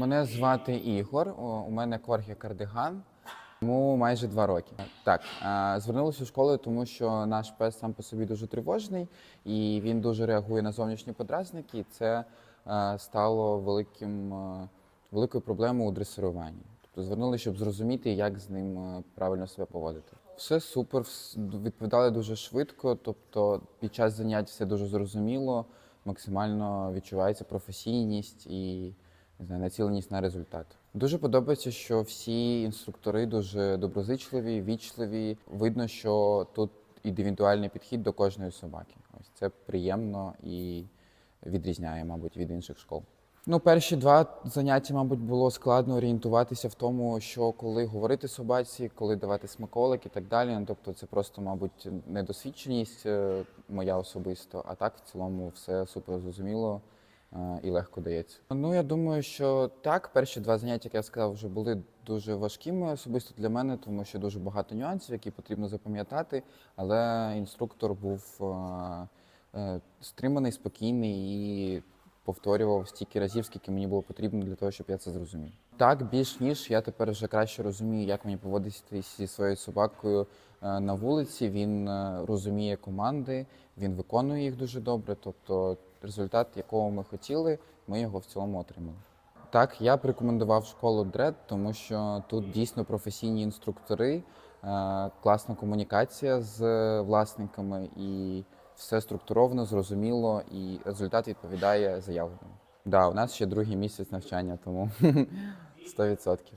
Мене звати Ігор. У мене коргі кардиган. Йому майже два роки. Так, е, звернулися в школу, тому що наш пес сам по собі дуже тривожний і він дуже реагує на зовнішні подразники. І це е, стало великим, е, великою проблемою у дресируванні. Тобто звернулися, щоб зрозуміти, як з ним правильно себе поводити. Все супер, відповідали дуже швидко. Тобто, під час занять все дуже зрозуміло, максимально відчувається професійність і не знаю, націленість на результат. Дуже подобається, що всі інструктори дуже доброзичливі, вічливі. Видно, що тут індивідуальний підхід до кожної собаки. Ось це приємно і відрізняє, мабуть, від інших школ. Ну, перші два заняття, мабуть, було складно орієнтуватися в тому, що коли говорити собаці, коли давати смаколик і так далі. Ну, Тобто, це просто, мабуть, недосвідченість е, моя особисто. А так, в цілому, все супер зрозуміло і легко дається. Ну, я думаю, що так, перші два заняття, як я сказав, вже були дуже важкими особисто для мене, тому що дуже багато нюансів, які потрібно запам'ятати. Але інструктор був е, е, стриманий, спокійний і повторював стільки разів, скільки мені було потрібно для того, щоб я це зрозумів. Так, більш ніж я тепер вже краще розумію, як мені поводитися зі своєю собакою е, на вулиці. Він е, розуміє команди, він виконує їх дуже добре. Тобто, результат, якого ми хотіли, ми його в цілому отримали. Так, я б рекомендував школу Дред, тому що тут дійсно професійні інструктори, е, класна комунікація з власниками і все структуровано, зрозуміло, і результат відповідає заявленому. Да, у нас ще другий місяць навчання, тому 100%.